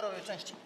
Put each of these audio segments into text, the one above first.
robił częściej.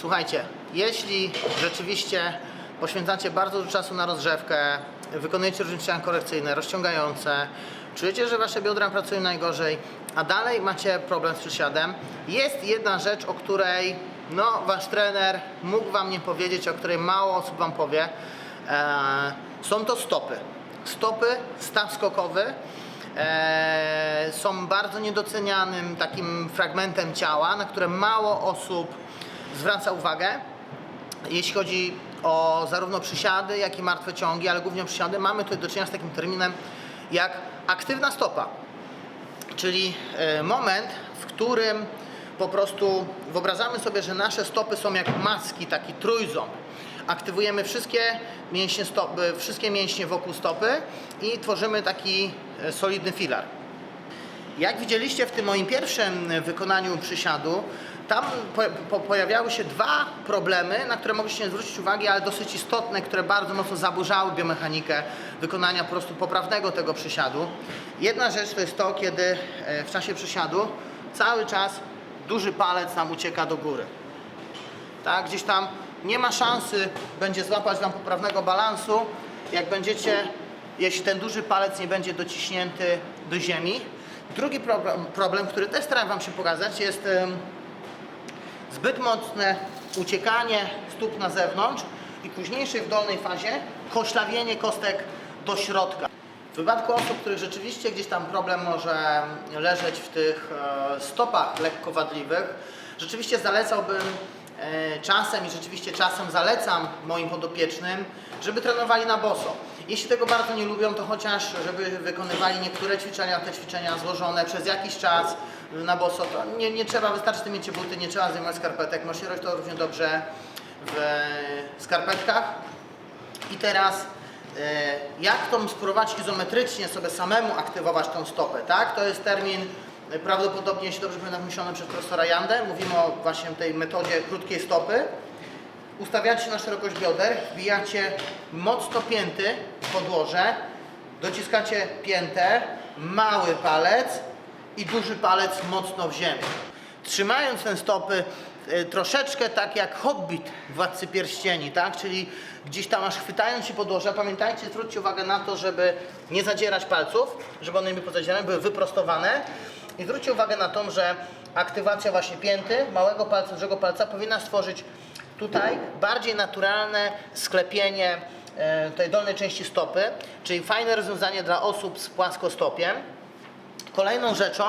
Słuchajcie, jeśli rzeczywiście poświęcacie bardzo dużo czasu na rozgrzewkę, wykonujecie różne ćwiczenia korekcyjne, rozciągające, czujecie, że wasze biodra pracują najgorzej, a dalej macie problem z przysiadem, jest jedna rzecz, o której no, wasz trener mógł wam nie powiedzieć, o której mało osób wam powie. Eee, są to stopy. Stopy, staw skokowy e, są bardzo niedocenianym takim fragmentem ciała, na które mało osób zwraca uwagę. Jeśli chodzi o zarówno przysiady, jak i martwe ciągi, ale głównie przysiady, mamy tutaj do czynienia z takim terminem jak aktywna stopa. Czyli e, moment, w którym po prostu wyobrażamy sobie, że nasze stopy są jak maski, taki trójząb. Aktywujemy wszystkie mięśnie, stopy, wszystkie mięśnie wokół stopy i tworzymy taki e, solidny filar. Jak widzieliście w tym moim pierwszym wykonaniu przysiadu, tam po, po, pojawiały się dwa problemy, na które mogliście nie zwrócić uwagi, ale dosyć istotne, które bardzo mocno zaburzały biomechanikę wykonania po prostu poprawnego tego przysiadu. Jedna rzecz to jest to, kiedy e, w czasie przysiadu cały czas duży palec nam ucieka do góry. Tak, gdzieś tam nie ma szansy będzie złapać Wam poprawnego balansu, jak będziecie, jeśli ten duży palec nie będzie dociśnięty do ziemi. Drugi problem, problem który też staram Wam się pokazać, jest zbyt mocne uciekanie stóp na zewnątrz i późniejszej w dolnej fazie koślawienie kostek do środka. W wypadku osób, których rzeczywiście gdzieś tam problem może leżeć w tych e, stopach lekko wadliwych, rzeczywiście zalecałbym e, czasem i rzeczywiście czasem zalecam moim podopiecznym, żeby trenowali na boso. Jeśli tego bardzo nie lubią, to chociaż żeby wykonywali niektóre ćwiczenia, te ćwiczenia złożone przez jakiś czas na boso, to nie, nie trzeba, wystarczy, że mieć buty, nie trzeba zdejmować skarpetek, możecie robić to równie dobrze w skarpetkach. I teraz e, jak tą spróbować izometrycznie sobie samemu aktywować tą stopę, tak? To jest termin prawdopodobnie, jeśli dobrze pamiętam, wymyślony przez profesora Jandę. Mówimy o właśnie tej metodzie krótkiej stopy. Ustawiacie na szerokość bioder, wbijacie mocno pięty w podłoże, dociskacie piętę, mały palec i duży palec mocno w ziemię. Trzymając ten stopy e, troszeczkę tak jak Hobbit Władcy Pierścieni, tak? Czyli gdzieś tam aż chwytając się podłoża, pamiętajcie, zwróćcie uwagę na to, żeby nie zadzierać palców, żeby one nie były pozadzierane, były wyprostowane. I zwróćcie uwagę na to, że aktywacja właśnie pięty, małego palca, dużego palca powinna stworzyć tutaj bardziej naturalne sklepienie e, tej dolnej części stopy, czyli fajne rozwiązanie dla osób z płaskostopiem. Kolejną rzeczą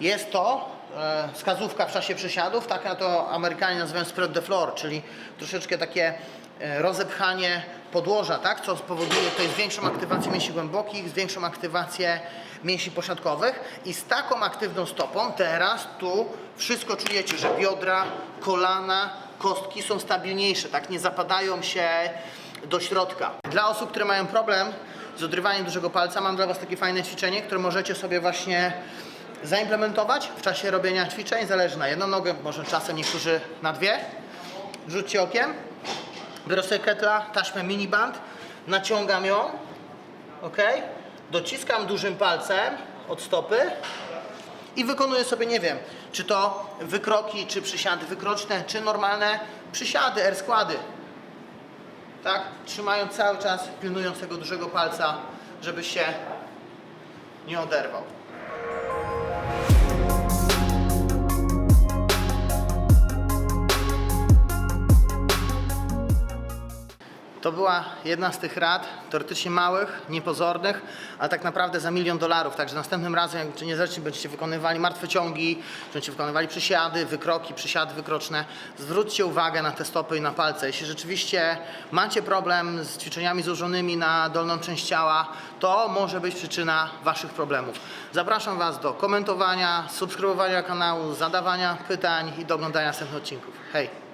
jest to e, wskazówka w czasie przysiadów, tak na to Amerykanie nazywają spread the floor, czyli troszeczkę takie e, rozepchanie podłoża, tak, co spowoduje to jest większą aktywację mięśni głębokich, większą aktywację mięśni posiadkowych i z taką aktywną stopą teraz tu wszystko czujecie, że biodra, kolana, kostki są stabilniejsze, tak, nie zapadają się do środka. Dla osób, które mają problem z odrywaniem dużego palca, mam dla Was takie fajne ćwiczenie, które możecie sobie właśnie zaimplementować w czasie robienia ćwiczeń. Zależy na jedną nogę, może czasem niektórzy na dwie. Rzućcie okiem. Biorę sobie ketla, taśmę miniband, naciągam ją, ok? Dociskam dużym palcem od stopy i wykonuję sobie, nie wiem, czy to wykroki, czy przysiady wykroczne, czy normalne przysiady, air składy tak? Trzymając cały czas, pilnując tego dużego palca, żeby się nie oderwał. To była jedna z tych rad, teoretycznie małych, niepozornych, ale tak naprawdę za milion dolarów. Także następnym razem, jak niezależnie będziecie wykonywali martwe ciągi, czy będziecie wykonywali przysiady, wykroki, przysiady wykroczne, zwróćcie uwagę na te stopy i na palce. Jeśli rzeczywiście macie problem z ćwiczeniami złożonymi na dolną część ciała, to może być przyczyna Waszych problemów. Zapraszam Was do komentowania, subskrybowania kanału, zadawania pytań i do oglądania następnych odcinków. Hej!